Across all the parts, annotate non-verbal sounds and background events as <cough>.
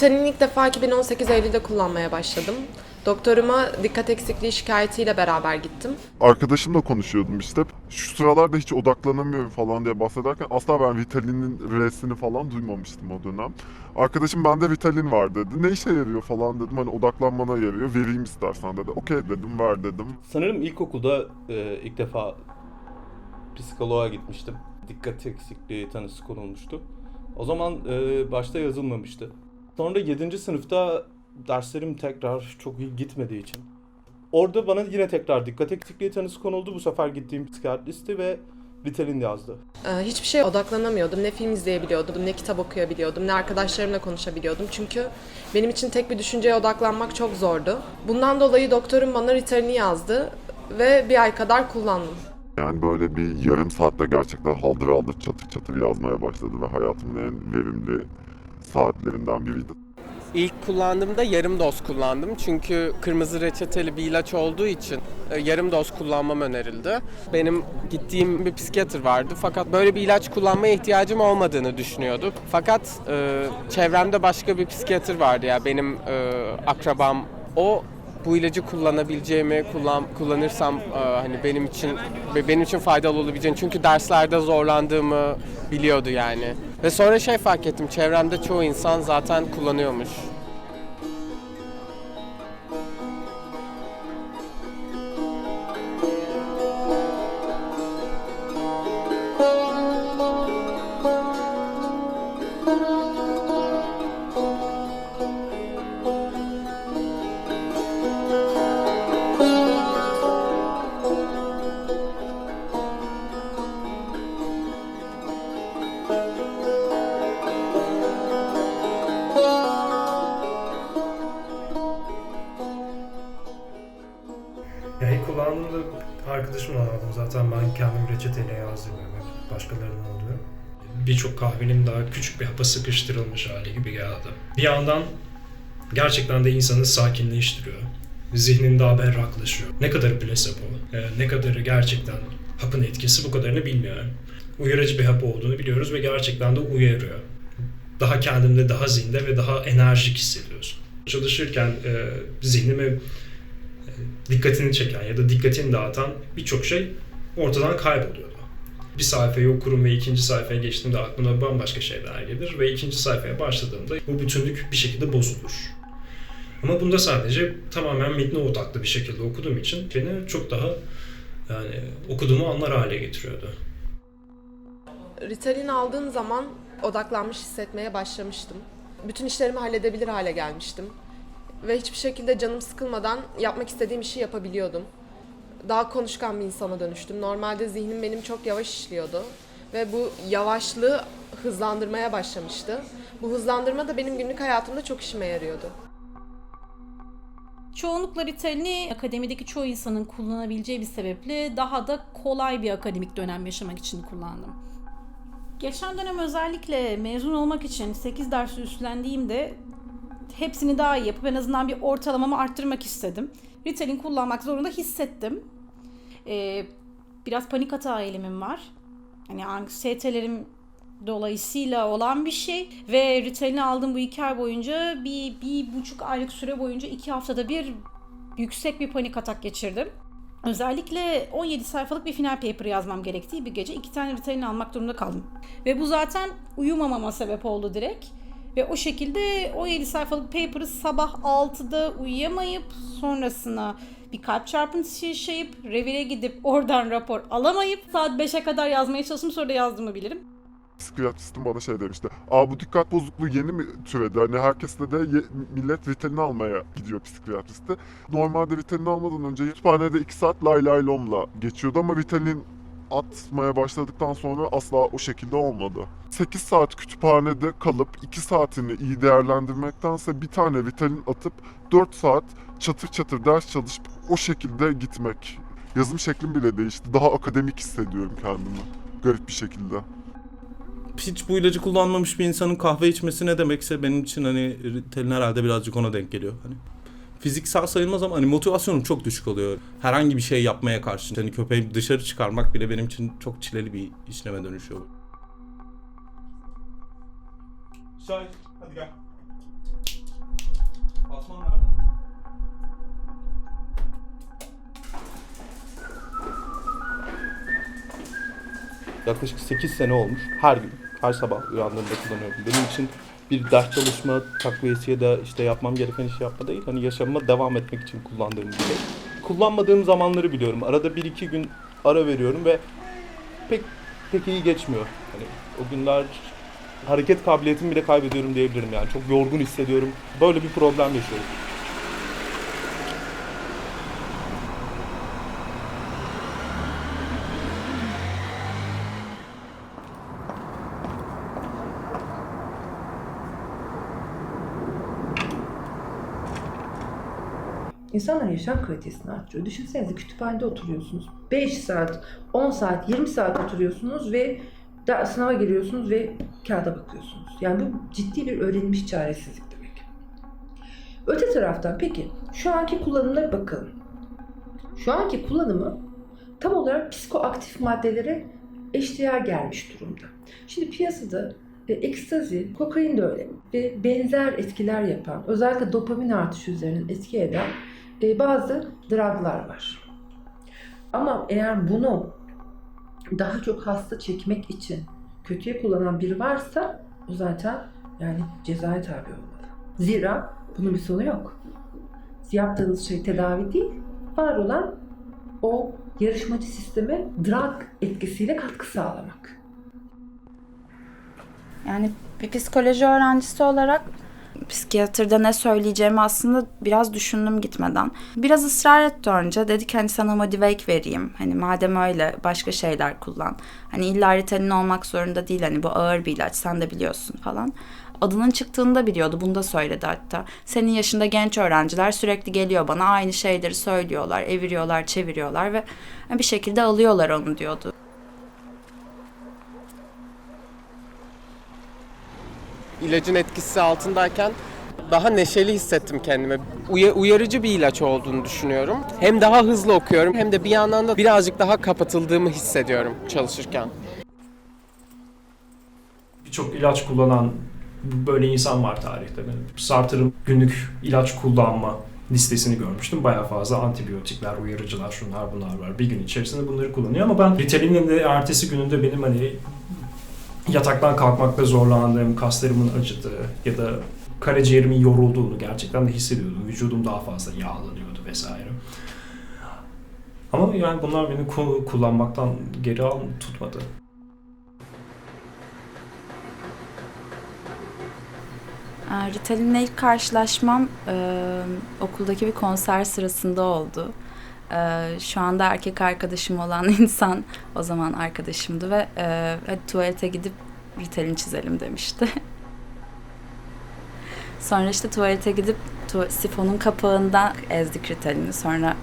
Ritalin ilk defa 2018 Eylül'de kullanmaya başladım. Doktoruma dikkat eksikliği şikayetiyle beraber gittim. Arkadaşımla konuşuyordum işte. Şu sıralarda hiç odaklanamıyorum falan diye bahsederken asla ben Ritalin'in R'sini falan duymamıştım o dönem. Arkadaşım bende Ritalin var dedi. Ne işe yarıyor falan dedim. Hani odaklanmana yarıyor. Vereyim istersen dedi. Okey dedim ver dedim. Sanırım ilkokulda e, ilk defa psikoloğa gitmiştim. Dikkat eksikliği tanısı konulmuştu. O zaman e, başta yazılmamıştı. Sonra 7. sınıfta derslerim tekrar çok iyi gitmediği için. Orada bana yine tekrar dikkat eksikliği tanısı konuldu. Bu sefer gittiğim psikiyatristi ve Ritalin yazdı. Ee, hiçbir şeye odaklanamıyordum. Ne film izleyebiliyordum, ne kitap okuyabiliyordum, ne arkadaşlarımla konuşabiliyordum. Çünkü benim için tek bir düşünceye odaklanmak çok zordu. Bundan dolayı doktorum bana Ritalin'i yazdı ve bir ay kadar kullandım. Yani böyle bir yarım saatte gerçekten haldır haldır çatır çatır yazmaya başladı ve hayatımın en verimli saatlerinden biriydi. İlk kullandığımda yarım doz kullandım. Çünkü kırmızı reçeteli bir ilaç olduğu için e, yarım doz kullanmam önerildi. Benim gittiğim bir psikiyatr vardı fakat böyle bir ilaç kullanmaya ihtiyacım olmadığını düşünüyordu. Fakat e, çevremde başka bir psikiyatr vardı ya benim e, akrabam. O bu ilacı kullanabileceğimi, kullan, kullanırsam e, hani benim için benim için faydalı olabileceğini çünkü derslerde zorlandığımı biliyordu yani. Ve sonra şey fark ettim, çevremde çoğu insan zaten kullanıyormuş. Arkadaşımla aldım. Zaten ben kendim reçeteyle yazdırmıyorum. Hep başkalarının oluyor. Birçok kahvenin daha küçük bir hapa sıkıştırılmış hali gibi geldi. Bir yandan gerçekten de insanı sakinleştiriyor. Zihnin daha berraklaşıyor. Ne kadar plasebo, e, ne kadarı gerçekten hapın etkisi bu kadarını bilmiyorum. Uyarıcı bir hap olduğunu biliyoruz ve gerçekten de uyarıyor. Daha kendimde, daha zinde ve daha enerjik hissediyorsun. Çalışırken e, zihnimi dikkatini çeken ya da dikkatini dağıtan birçok şey ortadan kayboluyordu. Bir sayfayı okurum ve ikinci sayfaya geçtiğimde aklıma bambaşka şeyler gelir ve ikinci sayfaya başladığımda bu bütünlük bir şekilde bozulur. Ama bunda sadece tamamen metne odaklı bir şekilde okuduğum için beni çok daha yani okuduğumu anlar hale getiriyordu. Ritalin aldığım zaman odaklanmış hissetmeye başlamıştım. Bütün işlerimi halledebilir hale gelmiştim. Ve hiçbir şekilde canım sıkılmadan yapmak istediğim işi yapabiliyordum. Daha konuşkan bir insana dönüştüm. Normalde zihnim benim çok yavaş işliyordu. Ve bu yavaşlığı hızlandırmaya başlamıştı. Bu hızlandırma da benim günlük hayatımda çok işime yarıyordu. Çoğunlukla Ritalin'i akademideki çoğu insanın kullanabileceği bir sebeple daha da kolay bir akademik dönem yaşamak için kullandım. Geçen dönem özellikle mezun olmak için 8 dersi üstlendiğimde hepsini daha iyi yapıp en azından bir ortalamamı arttırmak istedim. Ritalin kullanmak zorunda hissettim. Ee, biraz panik hata eğilimim var. Hani anksiyetelerim dolayısıyla olan bir şey ve Ritalin'i aldığım bu iki ay boyunca bir, bir buçuk aylık süre boyunca iki haftada bir yüksek bir panik atak geçirdim. Özellikle 17 sayfalık bir final paper yazmam gerektiği bir gece iki tane Ritalin almak durumunda kaldım. Ve bu zaten uyumamama sebep oldu direkt. Ve o şekilde 17 sayfalık paper'ı sabah 6'da uyuyamayıp sonrasına bir kalp çarpıntısı yaşayıp revire gidip oradan rapor alamayıp saat 5'e kadar yazmaya çalıştım sonra da yazdığımı bilirim. Psikiyatristim bana şey demişti. Aa bu dikkat bozukluğu yeni mi türedi? Hani herkesle de ye- millet Ritalin almaya gidiyor psikiyatriste. Normalde Ritalin almadan önce kütüphanede 2 saat lay lay lomla geçiyordu ama Ritalin atmaya başladıktan sonra asla o şekilde olmadı. 8 saat kütüphanede kalıp 2 saatini iyi değerlendirmektense bir tane Ritalin atıp 4 saat çatır çatır ders çalışıp o şekilde gitmek. Yazım şeklim bile değişti. Daha akademik hissediyorum kendimi. Garip bir şekilde. Hiç bu ilacı kullanmamış bir insanın kahve içmesi ne demekse benim için hani Ritalin herhalde birazcık ona denk geliyor. Hani fiziksel sayılmaz ama hani motivasyonum çok düşük oluyor. Herhangi bir şey yapmaya karşı. Hani köpeği dışarı çıkarmak bile benim için çok çileli bir işleme dönüşüyor. Şahin hadi gel. Batman nerede? Yaklaşık 8 sene olmuş. Her gün, her sabah uyandığımda kullanıyorum. Benim için bir ders çalışma takviyesi ya da işte yapmam gereken işi yapma değil. Hani yaşamıma devam etmek için kullandığım bir şey. Kullanmadığım zamanları biliyorum. Arada 1-2 gün ara veriyorum ve pek pek iyi geçmiyor. Hani o günler hareket kabiliyetimi bile kaybediyorum diyebilirim yani. Çok yorgun hissediyorum. Böyle bir problem yaşıyorum. İnsanların yaşam kalitesini arttırıyor. Düşünsenize kütüphanede oturuyorsunuz. 5 saat, 10 saat, 20 saat oturuyorsunuz ve da sınava giriyorsunuz ve kağıda bakıyorsunuz. Yani bu ciddi bir öğrenilmiş çaresizlik demek. Öte taraftan peki şu anki kullanımına bakalım. Şu anki kullanımı tam olarak psikoaktif maddelere eşdeğer gelmiş durumda. Şimdi piyasada e, ekstazi, kokain de öyle ve benzer etkiler yapan, özellikle dopamin artışı üzerinden etki eden e, bazı druglar var. Ama eğer bunu daha çok hasta çekmek için kötüye kullanan biri varsa o zaten yani cezaya tabi olmalı. Zira bunun bir sonu yok. Yaptığınız şey tedavi değil, var olan o yarışmacı sisteme drug etkisiyle katkı sağlamak. Yani bir psikoloji öğrencisi olarak psikiyatrda ne söyleyeceğimi aslında biraz düşündüm gitmeden. Biraz ısrar etti önce. Dedi ki hani sana Modivake vereyim. Hani madem öyle başka şeyler kullan. Hani illa Ritalin olmak zorunda değil. Hani bu ağır bir ilaç sen de biliyorsun falan. Adının çıktığını da biliyordu. Bunu da söyledi hatta. Senin yaşında genç öğrenciler sürekli geliyor bana aynı şeyleri söylüyorlar. Eviriyorlar, çeviriyorlar ve bir şekilde alıyorlar onu diyordu. İlacın etkisi altındayken daha neşeli hissettim kendimi. Uya- uyarıcı bir ilaç olduğunu düşünüyorum. Hem daha hızlı okuyorum hem de bir yandan da birazcık daha kapatıldığımı hissediyorum çalışırken. Birçok ilaç kullanan böyle insan var tarihte. Ben günlük ilaç kullanma listesini görmüştüm. Bayağı fazla antibiyotikler, uyarıcılar, şunlar bunlar var. Bir gün içerisinde bunları kullanıyor ama ben Ritalin'in de ertesi gününde benim hani yataktan kalkmakta zorlandığım, kaslarımın acıdığı ya da karaciğerimin yorulduğunu gerçekten de hissediyordum. Vücudum daha fazla yağlanıyordu vesaire. Ama yani bunlar beni ku- kullanmaktan geri al tutmadı. Ee, Ritalin'le ilk karşılaşmam e, okuldaki bir konser sırasında oldu. E, şu anda erkek arkadaşım olan <laughs> insan o zaman arkadaşımdı ve e, hadi tuvalete gidip Ritalin çizelim demişti. <laughs> Sonra işte tuvalete gidip tu- sifonun kapağından ezdik Ritalin'i sonra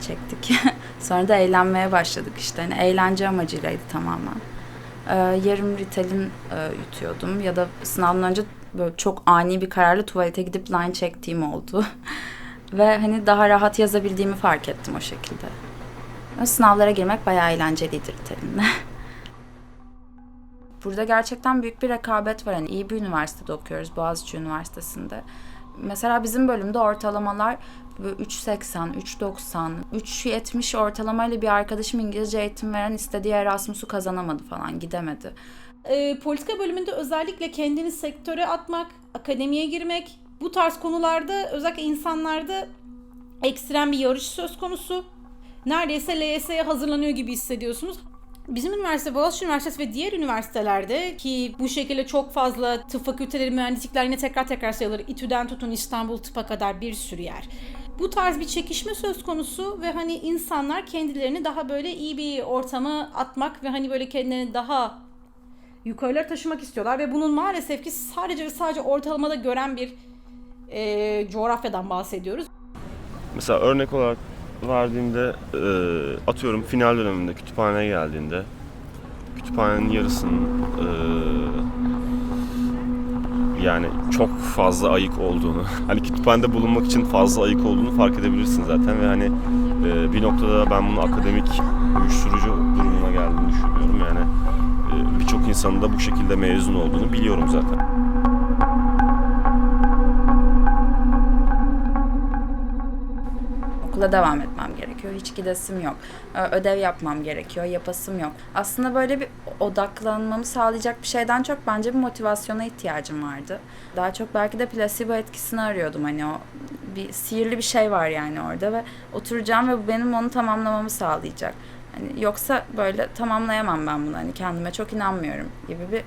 çektik. <laughs> sonra da eğlenmeye başladık işte. Hani eğlence amacıylaydı tamamen. E, yarım Ritalin e, yutuyordum ya da sınavdan önce böyle çok ani bir kararla tuvalete gidip line çektiğim oldu. Ve hani daha rahat yazabildiğimi fark ettim o şekilde. Sınavlara girmek bayağı eğlenceliydi Ritalin'le. <laughs> Burada gerçekten büyük bir rekabet var. Yani iyi bir üniversitede okuyoruz, Boğaziçi Üniversitesi'nde. Mesela bizim bölümde ortalamalar böyle 3.80, 3.90, 3.70 ortalamayla bir arkadaşım İngilizce eğitim veren istediği Erasmus'u kazanamadı falan, gidemedi. e, politika bölümünde özellikle kendini sektöre atmak, akademiye girmek, bu tarz konularda özellikle insanlarda ekstrem bir yarış söz konusu. Neredeyse LYS'ye hazırlanıyor gibi hissediyorsunuz. Bizim üniversite, Boğaziçi Üniversitesi ve diğer üniversitelerde ki bu şekilde çok fazla tıp fakülteleri, mühendislikler yine tekrar tekrar sayılır. İTÜ'den tutun İstanbul Tıp'a kadar bir sürü yer. Bu tarz bir çekişme söz konusu ve hani insanlar kendilerini daha böyle iyi bir ortama atmak ve hani böyle kendilerini daha yukarılara taşımak istiyorlar ve bunun maalesef ki sadece ve sadece ortalamada gören bir e, coğrafyadan bahsediyoruz. Mesela örnek olarak verdiğimde e, atıyorum final döneminde kütüphaneye geldiğinde kütüphanenin yarısının e, yani çok fazla ayık olduğunu <laughs> hani kütüphanede bulunmak için fazla ayık olduğunu fark edebilirsin zaten ve hani e, bir noktada ben bunu akademik uyuşturucu durumuna geldiğini düşünüyorum yani e, birçok insanın da bu şekilde mezun olduğunu biliyorum zaten. Okula devam etmem gerekiyor. Hiç gidesim yok. Ee, Ödev yapmam gerekiyor. Yapasım yok. Aslında böyle bir odaklanmamı sağlayacak bir şeyden çok bence bir motivasyona ihtiyacım vardı. Daha çok belki de placebo etkisini arıyordum. Hani o bir sihirli bir şey var yani orada ve oturacağım ve bu benim onu tamamlamamı sağlayacak. Hani yoksa böyle tamamlayamam ben bunu. Hani kendime çok inanmıyorum gibi bir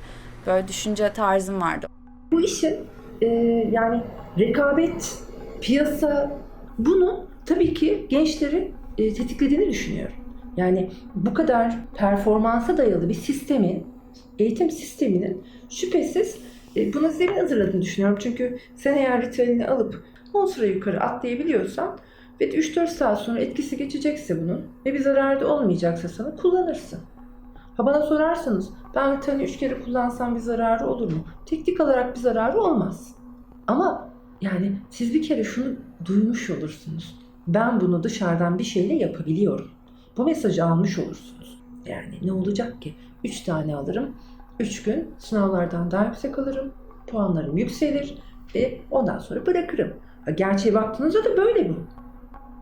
böyle düşünce tarzım vardı. Bu işin e, yani rekabet, piyasa bunu tabii ki gençleri e, tetiklediğini düşünüyorum. Yani bu kadar performansa dayalı bir sistemin, eğitim sisteminin şüphesiz e, buna zemin hazırladığını düşünüyorum. Çünkü sen eğer ritüelini alıp 10 sıra yukarı atlayabiliyorsan ve 3-4 saat sonra etkisi geçecekse bunun ve bir zararı da olmayacaksa sana kullanırsın. Ha bana sorarsanız ben ritüelini 3 kere kullansam bir zararı olur mu? Teknik olarak bir zararı olmaz. Ama yani siz bir kere şunu duymuş olursunuz. Ben bunu dışarıdan bir şeyle yapabiliyorum. Bu mesajı almış olursunuz. Yani ne olacak ki? 3 tane alırım. 3 gün sınavlardan daha yüksek alırım. Puanlarım yükselir ve ondan sonra bırakırım. Gerçeğe baktığınızda da böyle bu.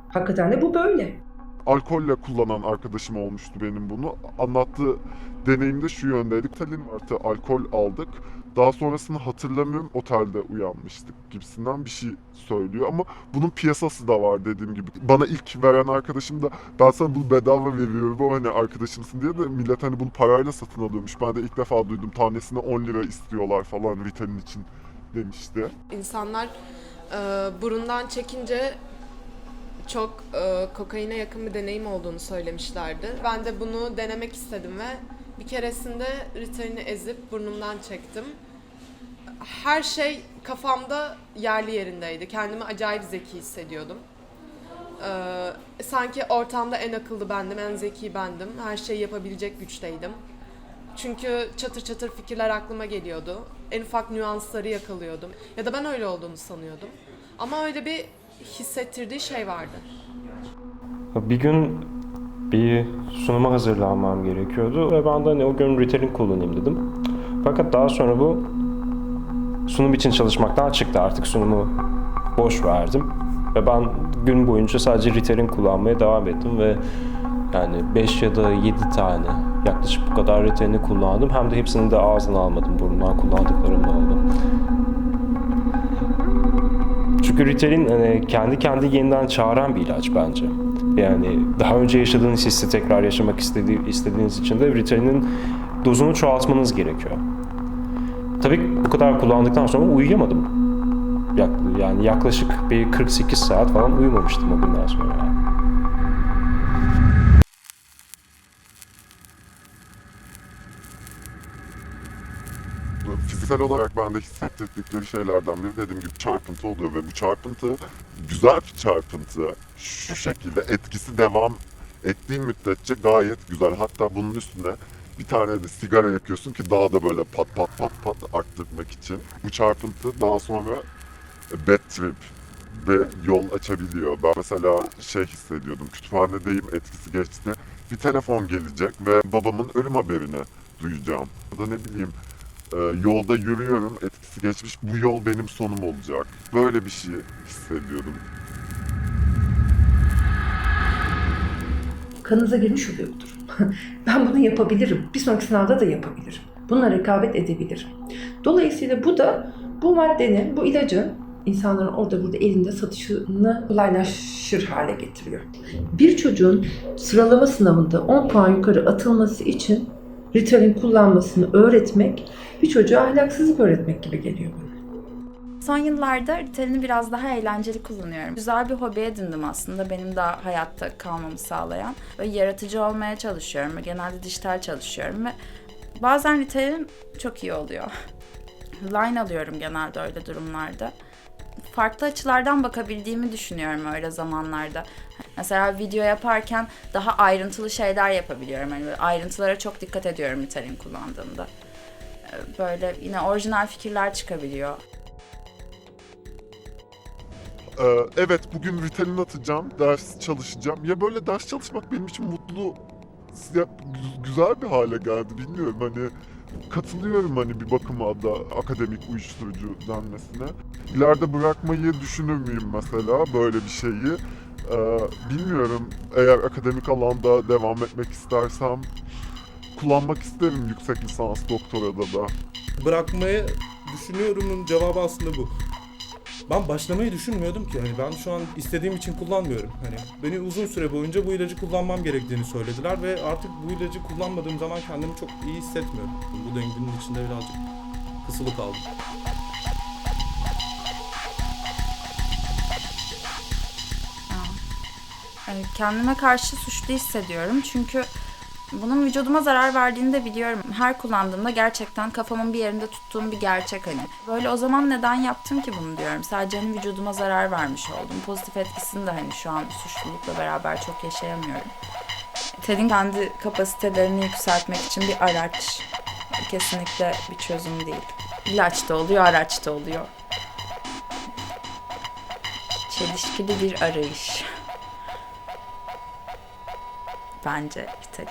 Hakikaten de bu böyle. alkolle kullanan arkadaşım olmuştu benim bunu. Anlattığı deneyimde şu yöndeydi. Talin artı alkol aldık. Daha sonrasını hatırlamıyorum otelde uyanmıştık gibisinden bir şey söylüyor ama bunun piyasası da var dediğim gibi. Bana ilk veren arkadaşım da ben sana bunu bedava veriyorum ama hani arkadaşımsın diye de millet hani bunu parayla satın alıyormuş. Ben de ilk defa duydum tanesine 10 lira istiyorlar falan Ritalin için demişti. İnsanlar e, burundan çekince çok e, kokaine yakın bir deneyim olduğunu söylemişlerdi. Ben de bunu denemek istedim ve bir keresinde Ritalin'i ezip burnumdan çektim. Her şey kafamda yerli yerindeydi. Kendimi acayip zeki hissediyordum. E, sanki ortamda en akıllı bendim, en zeki bendim. Her şeyi yapabilecek güçteydim. Çünkü çatır çatır fikirler aklıma geliyordu. En ufak nüansları yakalıyordum. Ya da ben öyle olduğunu sanıyordum. Ama öyle bir hissettirdiği şey vardı. Bir gün bir sunuma hazırlanmam gerekiyordu ve ben de hani o gün Ritalin kullanayım dedim. Fakat daha sonra bu sunum için çalışmaktan çıktı. Artık sunumu boş verdim. Ve ben gün boyunca sadece Ritalin kullanmaya devam ettim ve yani 5 ya da 7 tane yaklaşık bu kadar Ritalin'i kullandım. Hem de hepsini de ağzına almadım. Burnumdan kullandıklarım da oldu. Çünkü Ritalin hani kendi kendi yeniden çağıran bir ilaç bence. Yani daha önce yaşadığınız hissi tekrar yaşamak istediği, istediğiniz için de Ritalin'in dozunu çoğaltmanız gerekiyor. Tabii bu kadar kullandıktan sonra uyuyamadım. Yani yaklaşık bir 48 saat falan uyumamıştım o günden sonra. Yani. Fiziksel olarak bende hissettirdikleri şeylerden biri dediğim gibi çarpıntı oluyor ve bu çarpıntı güzel bir çarpıntı. Şu şekilde etkisi devam ettiği müddetçe gayet güzel. Hatta bunun üstüne bir tane de sigara yakıyorsun ki daha da böyle pat pat pat pat arttırmak için. Bu çarpıntı daha sonra bad trip ve yol açabiliyor. Ben mesela şey hissediyordum, kütüphanedeyim etkisi geçti. Bir telefon gelecek ve babamın ölüm haberini duyacağım. Ya da ne bileyim e, yolda yürüyorum, etkisi geçmiş, bu yol benim sonum olacak. Böyle bir şey hissediyordum. kanınıza girmiş oluyor bu durum. <laughs> ben bunu yapabilirim. Bir sonraki sınavda da yapabilirim. Bununla rekabet edebilirim. Dolayısıyla bu da bu maddenin, bu ilacın insanların orada burada elinde satışını kolaylaşır hale getiriyor. Bir çocuğun sıralama sınavında 10 puan yukarı atılması için Ritalin kullanmasını öğretmek bir çocuğa ahlaksızlık öğretmek gibi geliyor bana. Son yıllarda Ritalin'i biraz daha eğlenceli kullanıyorum. Güzel bir hobi edindim aslında benim daha hayatta kalmamı sağlayan. Ve yaratıcı olmaya çalışıyorum ve genelde dijital çalışıyorum ve bazen Ritalin çok iyi oluyor. Line alıyorum genelde öyle durumlarda. Farklı açılardan bakabildiğimi düşünüyorum öyle zamanlarda. Mesela video yaparken daha ayrıntılı şeyler yapabiliyorum. Yani ayrıntılara çok dikkat ediyorum Ritalin kullandığımda. Böyle yine orijinal fikirler çıkabiliyor. Ee, evet bugün Ritalin atacağım, ders çalışacağım. Ya böyle ders çalışmak benim için mutlu, ya, gü- güzel bir hale geldi bilmiyorum hani katılıyorum hani bir bakıma da akademik uyuşturucu denmesine. İleride bırakmayı düşünür müyüm mesela böyle bir şeyi? Ee, bilmiyorum eğer akademik alanda devam etmek istersem kullanmak isterim yüksek lisans doktorada da. Bırakmayı düşünüyorumun cevabı aslında bu. Ben başlamayı düşünmüyordum ki. Hani ben şu an istediğim için kullanmıyorum. Hani beni uzun süre boyunca bu ilacı kullanmam gerektiğini söylediler ve artık bu ilacı kullanmadığım zaman kendimi çok iyi hissetmiyorum. Bu döngünün içinde birazcık kısılı kaldım. Ee, Kendime karşı suçlu hissediyorum çünkü bunun vücuduma zarar verdiğini de biliyorum. Her kullandığımda gerçekten kafamın bir yerinde tuttuğum bir gerçek hani. Böyle o zaman neden yaptım ki bunu diyorum. Sadece hani vücuduma zarar vermiş oldum. Pozitif etkisini de hani şu an suçlulukla beraber çok yaşayamıyorum. TED'in kendi kapasitelerini yükseltmek için bir araç. Kesinlikle bir çözüm değil. İlaç da oluyor, araç da oluyor. Çelişkili bir arayış. Bence tek.